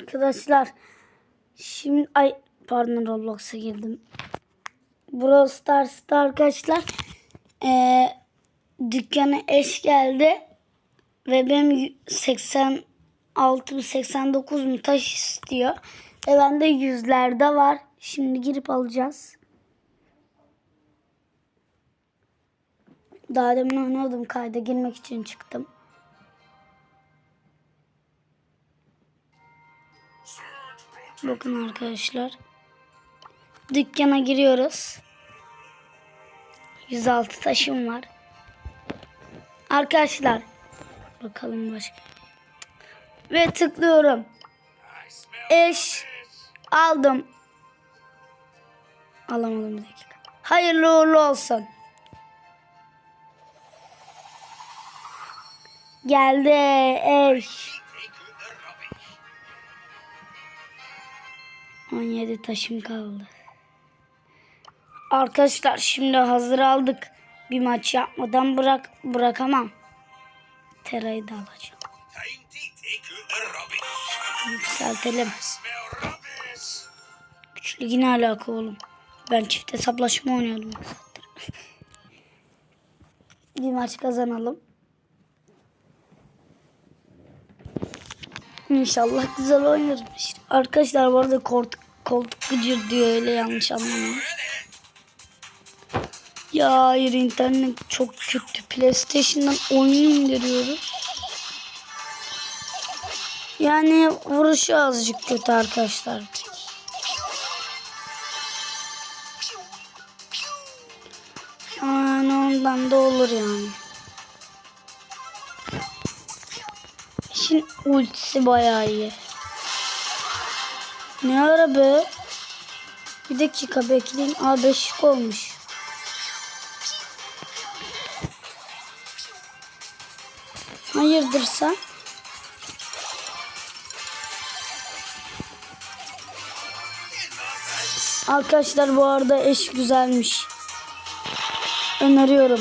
Arkadaşlar şimdi ay pardon Roblox'a girdim. Brawl Stars'ta arkadaşlar eee dükkana eş geldi ve benim 86 mı 89 mu taş istiyor. Ve bende yüzlerde var. Şimdi girip alacağız. Daha demin oynuyordum kayda girmek için çıktım. Bakın arkadaşlar. Dükkana giriyoruz. 106 taşım var. Arkadaşlar. Bakalım başka. Ve tıklıyorum. Eş aldım. Alamadım bir dakika. Hayırlı uğurlu olsun. Geldi eş. 17 taşım kaldı. Arkadaşlar şimdi hazır aldık. Bir maç yapmadan bırak bırakamam. Terayı da alacağım. Yükseltelim. Güçlü yine alaka oğlum. Ben çift hesaplaşma oynuyordum. bir maç kazanalım. İnşallah güzel oynarım işte. Arkadaşlar bu arada koltuk, koltuk gıcır diyor öyle yanlış anlamayın. Ya hayır internet çok kötü. PlayStation'dan oyun indiriyoruz. Yani vuruşu azıcık kötü arkadaşlar. Yani ondan da olur yani. İşin ultisi bayağı iyi. Ne ara be? Bir dakika bekleyin. Aa beşik olmuş. Hayırdır sen? Arkadaşlar bu arada eş güzelmiş. Öneriyorum.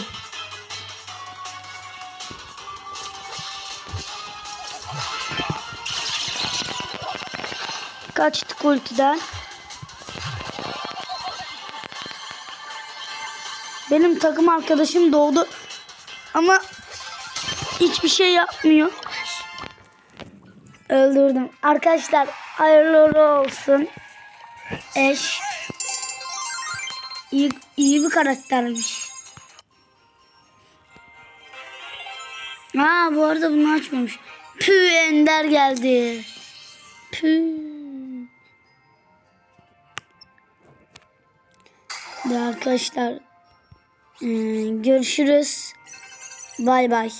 Kaçtık ultiden. Benim takım arkadaşım doğdu. Ama hiçbir şey yapmıyor. Öldürdüm. Arkadaşlar hayırlı olsun. Eş. İyi, iyi bir karaktermiş. Ha bu arada bunu açmamış. Pü Ender geldi. Pü. De arkadaşlar eee, görüşürüz. Bay bay.